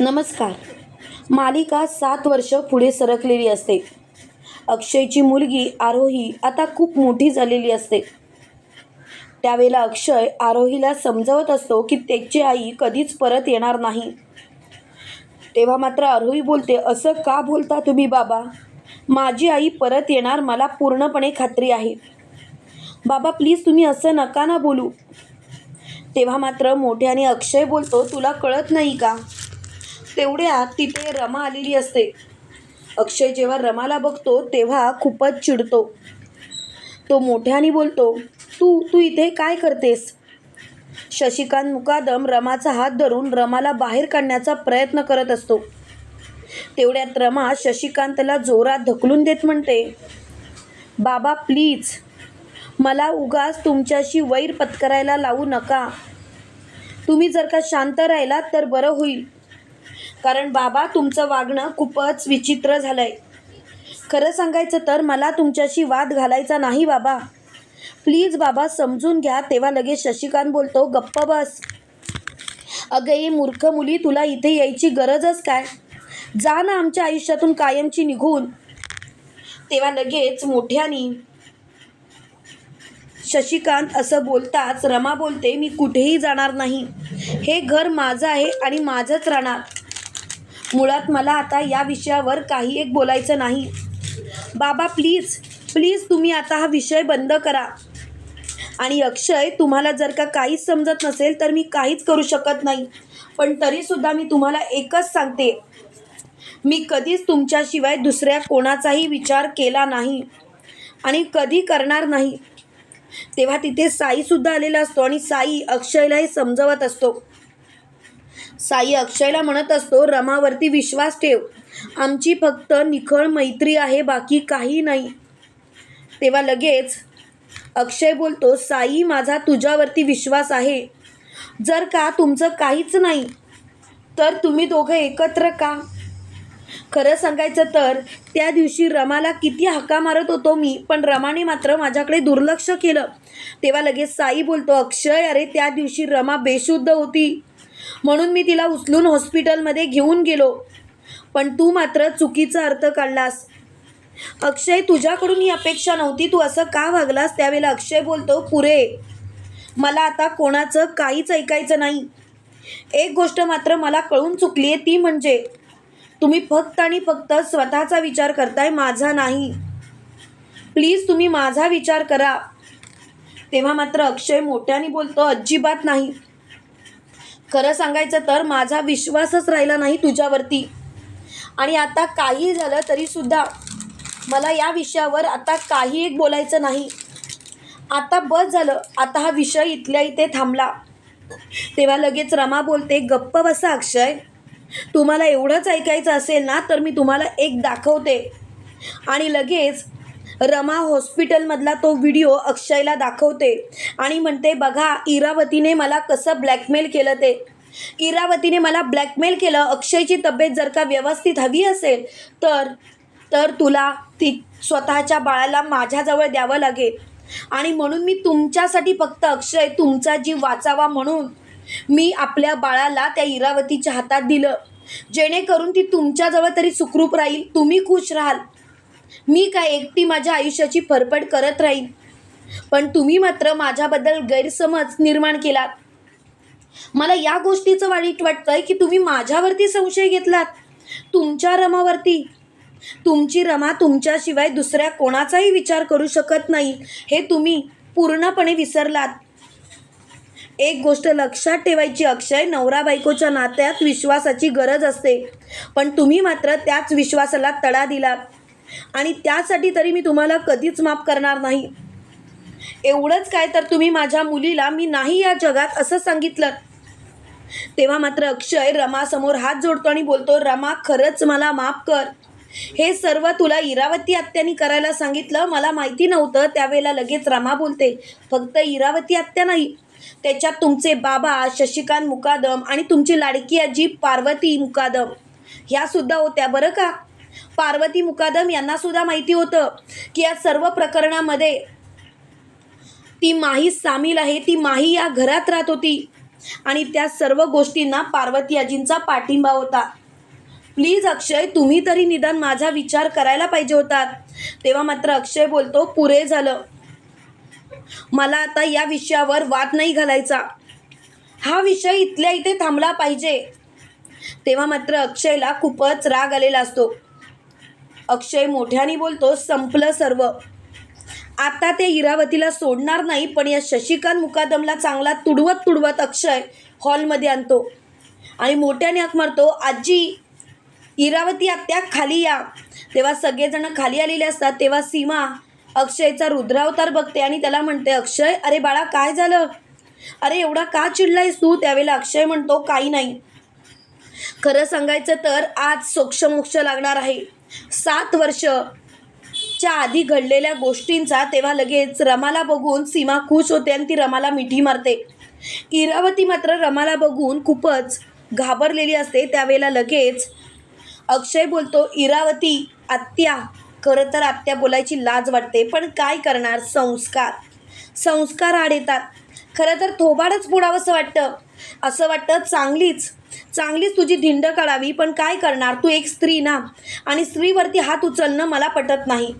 नमस्कार. मालिका सात वर्ष पुढे सरकलेली असते. अक्षयची मुलगी आरोही आता खूप मोठी झालेली असते. त्यावेळेला अक्षय आरोहीला समजवत असतो की त्याची आई कधीच परत येणार नाही. तेव्हा मात्र आरोही बोलते असं का बोलता तुम्ही बाबा? माझी आई परत येणार मला पूर्णपणे खात्री आहे. बाबा प्लीज तुम्ही असं नका ना बोलू. तेव्हा मात्र मोठ्याने अक्षय बोलतो तुला कळत नाही का? तेवढ्यात तिथे रमा आलेली असते. अक्षय जेव्हा रमाला बघतो तेव्हा खूपच चिडतो. तो मोठ्याने बोलतो तू तू इथे काय करतेस? शशिकांत मुकादम रमाचा हात धरून रमाला बाहेर काढण्याचा प्रयत्न करत असतो. तेवढ्यात रमा शशिकांतला जोरात ढकलून देत म्हणते बाबा प्लीज मला उगाच तुमच्याशी वैर पत्करायला लावू नका. तुम्ही जर का शांत राहिलात तर बरं होईल. कारण बाबा तुमचं वागणं खूपच विचित्र झालं आहे खरं सांगायचं तर मला तुमच्याशी वाद घालायचा नाही बाबा. प्लीज बाबा समजून घ्या तेव्हा लगेच शशिकांत बोलतो गप्प बस. अगं ये मूर्ख मुली तुला इथे यायची गरजच काय? जा ना आमच्या आयुष्यातून कायमची निघून. तेव्हा लगेच मोठ्यानी शशिकांत असं बोलताच रमा बोलते मी कुठेही जाणार नाही. हे घर माझं आहे आणि माझंच राहणार. मुळात मला आता या विषयावर काही एक बोलायचं नाही. बाबा प्लीज प्लीज तुम्ही आता हा विषय बंद करा. आणि अक्षय तुम्हाला जर का काहीच समजत नसेल तर मी काहीच करू शकत नाही. पण तरीसुद्धा मी तुम्हाला एकच सांगते. मी कधीच तुमच्याशिवाय दुसऱ्या कोणाचाही विचार केला नाही. आणि कधी करणार नाही. तेव्हा तिथे साईसुद्धा आलेला असतो आणि साई अक्षयलाही समजवत असतो. साई अक्षयला म्हणत असतो रमावरती विश्वास ठेव. आमची फक्त निखळ मैत्री आहे बाकी काही नाही. तेव्हा लगेच अक्षय बोलतो साई माझा तुझ्यावरती विश्वास आहे. जर का तुमचं काहीच नाही तर तुम्ही दोघं एकत्र का? खरं सांगायचं तर त्या दिवशी रमाला किती हक्का मारत होतो मी पण रमाने मात्र माझ्याकडे दुर्लक्ष केलं. तेव्हा लगेच साई बोलतो अक्षय अरे त्या दिवशी रमा बेशुद्ध होती. म्हणून मी तिला उचलून हॉस्पिटलमध्ये घेऊन गेलो. पण तू मात्र चुकीचा अर्थ काढलास. अक्षय तुझ्याकडून ही अपेक्षा नव्हती. तू असं का वागलास? त्यावेळेला अक्षय बोलतो पुरे मला आता कोणाचं काहीच ऐकायचं नाही. एक गोष्ट मात्र मला कळून चुकली आहे ती म्हणजे तुम्ही फक्त आणि फक्त स्वतःचा विचार करताय माझा नाही. प्लीज तुम्ही माझा विचार करा. तेव्हा मात्र अक्षय मोठ्याने बोलतो अजिबात नाही. खरं सांगायचं तर माझा विश्वासच राहिला नाही तुझ्यावरती. आणि आता काही झालं तरीसुद्धा मला या विषयावर आता काही एक बोलायचं नाही. आता बस झालं. आता हा विषय इथल्या इथे थांबला. तेव्हा लगेच रमा बोलते गप्प बसा अक्षय. तुम्हाला एवढंच ऐकायचं असेल ना तर मी तुम्हाला एक दाखवते. आणि लगेच रमा हॉस्पिटलमधला तो व्हिडिओ अक्षयला दाखवते आणि म्हणते बघा इरावतीने मला कसं ब्लॅकमेल केलं ते. इरावतीने मला ब्लॅकमेल केलं. अक्षयची तब्येत जर का व्यवस्थित हवी असेल तर तर तुला ती स्वतःच्या बाळाला माझ्याजवळ द्यावं लागेल. आणि म्हणून मी तुमच्यासाठी फक्त अक्षय तुमचा जीव वाचावा म्हणून मी आपल्या बाळाला त्या इरावतीच्या हातात दिलं. जेणेकरून ती तुमच्याजवळ तरी सुखरूप राहील. तुम्ही खुश राहाल. मी काय एकटी माझ्या आयुष्याची फरफड करत राहीन? पण तुम्ही मात्र माझ्याबद्दल गैरसमज निर्माण केलात. मला या गोष्टीचं वाईट वाटतंय की तुम्ही माझ्यावरती संशय घेतलात. तुमच्या रमावरती. तुमची रमा तुमच्याशिवाय दुसऱ्या कोणाचाही विचार करू शकत नाही हे तुम्ही पूर्णपणे विसरलात. एक गोष्ट लक्षात ठेवायची अक्षय नवरा बायकोच्या नात्यात विश्वासाची गरज असते. पण तुम्ही मात्र त्याच विश्वासाला तडा दिलात. आणि त्यासाठी तरी मी तुम्हाला कधीच माफ करणार नाही. एवढंच काय तर तुम्ही माझ्या मुलीला मी नाही या जगात असं सांगितलं. तेव्हा मात्र अक्षय रमासमोर हात जोडतो आणि बोलतो रमा खरंच मला माफ कर. हे सर्व तुला इरावती आत्यानी करायला सांगितलं. मला माहिती नव्हतं. त्यावेळेला लगेच रमा बोलते फक्त इरावती आत्या नाही. त्याच्यात तुमचे बाबा शशिकांत मुकादम आणि तुमची लाडकी आजी पार्वती मुकादम. ह्या सुद्धा होत्या बरं का? पार्वती मुकादम यांना सुद्धा माहिती होतं की या सर्व प्रकरणामध्ये ती माही सामील आहे. ती माही या घरात राहत होती. आणि त्या सर्व गोष्टींना पार्वती आजींचा पाठिंबा होता. प्लीज अक्षय तुम्ही तरी निदान माझा विचार करायला पाहिजे होतात तेव्हा मात्र अक्षय बोलतो पुरे झालं. मला आता या विषयावर वाद नाही घालायचा. हा विषय इथल्या इथे थांबला पाहिजे. तेव्हा मात्र अक्षयला खूपच राग आलेला असतो. अक्षय मोठ्याने बोलतो संपलं सर्व. आता ते इरावतीला सोडणार नाही पण या शशिकांत मुकादमला चांगला तुडवत तुडवत अक्षय हॉलमध्ये आणतो. आणि मोठ्याने हाक मारतो आजी इरावती आत्या खाली या. तेव्हा सगळेजण खाली आलेले असतात तेव्हा सीमा अक्षयचा रुद्रावतार बघते आणि त्याला म्हणते अक्षय अरे बाळा काय झालं? अरे एवढा का चिडलायस तू? त्यावेळेला अक्षय म्हणतो काही नाही. खरं सांगायचं तर आज सोक्षमोक्ष लागणार आहे. सात वर्ष च्या आधी घडलेल्या गोष्टींचा तेव्हा लगेच रमाला बघून सीमा खुश होते आणि ती रमाला मिठी मारते. इरावती मात्र रमाला बघून खूपच घाबरलेली असते. त्यावेळेला लगेच अक्षय बोलतो इरावती आत्या खरं तर आत्या बोलायची लाज वाटते पण काय करणार? संस्कार. संस्कार आड येतात. खरं तर थोबाडच फोडावंसं वाटतं. असं वाटतं चांगलीच चांगलीच तुझी धिंड काढावी पण काय करणार? तू एक स्त्री ना? आणि स्त्रीवरती हात उचलणं मला पटत नाही.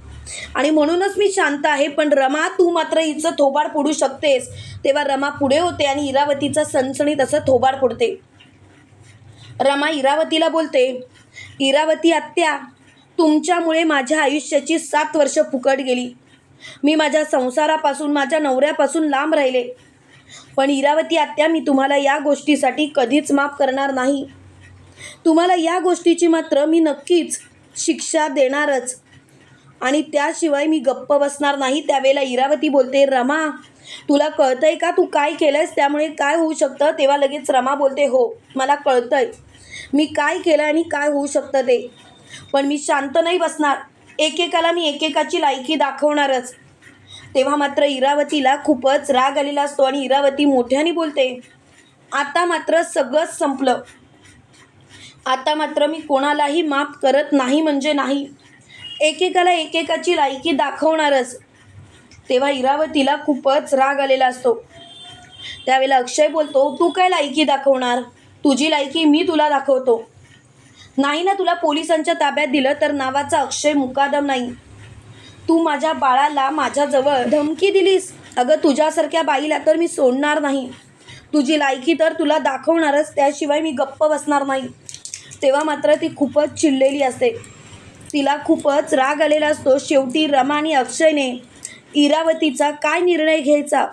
आणि म्हणूनच मी शांत आहे पण रमा तू मात्र हिचं थोबाड फोडू शकतेस. तेव्हा रमा पुढे होते आणि इरावतीचं सणसणीत असं थोबाड फोडते. रमा इरावतीला बोलते इरावती आत्या तुमच्यामुळे माझ्या आयुष्याची सात वर्ष फुकट गेली. मी माझ्या संसारापासून माझ्या नवऱ्यापासून लांब राहिले. पण इरावती आत्या मी तुम्हाला या गोष्टीसाठी कधीच माफ करणार नाही. तुम्हाला या गोष्टीची मात्र मी नक्कीच शिक्षा देणारच. आणि त्याशिवाय मी गप्प बसणार नाही. त्यावेळेला इरावती बोलते रमा तुला कळतंय का तू काय केलंयस? त्यामुळे काय होऊ शकतं? तेव्हा लगेच रमा बोलते हो मला कळतंय. मी काय केलं आणि काय होऊ शकतं ते? पण मी शांत नाही बसणार. एकेकाला मी एकेकाची लायकी दाखवणारच. तेव्हा मात्र इरावतीला खूपच राग आलेला असतो आणि इरावती मोठ्याने बोलते आता मात्र सगळंच संपलं. आता मात्र मी कोणालाही माफ करत नाही म्हणजे नाही. एकेकाला एकेकाची लायकी दाखवणारच. तेव्हा इरावतीला खूपच राग आलेला असतो. त्यावेळेला अक्षय बोलतो तू काय लायकी दाखवणार? तुझी लायकी मी तुला दाखवतो. नाही ना तुला पोलिसांच्या ताब्यात दिलं तर नावाचा अक्षय मुकादम नाही. तू माझ्या बाळाला माझ्याजवळ धमकी दिलीस. अगं तुझ्यासारख्या बाईला तर मी सोडणार नाही. तुझी लायकी तर तुला दाखवणारच त्याशिवाय मी गप्प बसणार नाही. तेव्हा मात्र ती खूपच चिडलेली असते. तिला खूपच राग आलेला असतो. शेवटी रमा आणि अक्षयने इरावतीचा काय निर्णय घ्यायचा?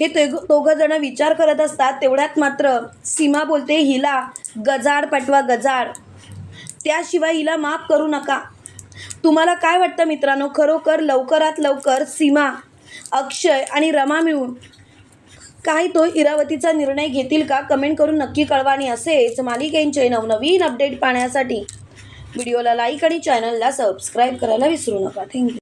हे ते दोघंजणं विचार करत असतात. तेवढ्यात मात्र सीमा बोलते हिला गजाड पाठवा गजाड. त्याशिवाय हिला माफ करू नका. तुम्हाला काय वाटतं मित्रांनो? खरोखर लवकरात लवकर सीमा अक्षय आणि रमा मिळून काही तो इरावतीचा निर्णय घेतील का? कमेंट करून नक्की कळवा आणि असेच मालिकेंचे नवनवीन अपडेट पाहण्यासाठी व्हिडिओला लाईक आणि चॅनलला सबस्क्राईब करायला विसरू नका. थँक्यू.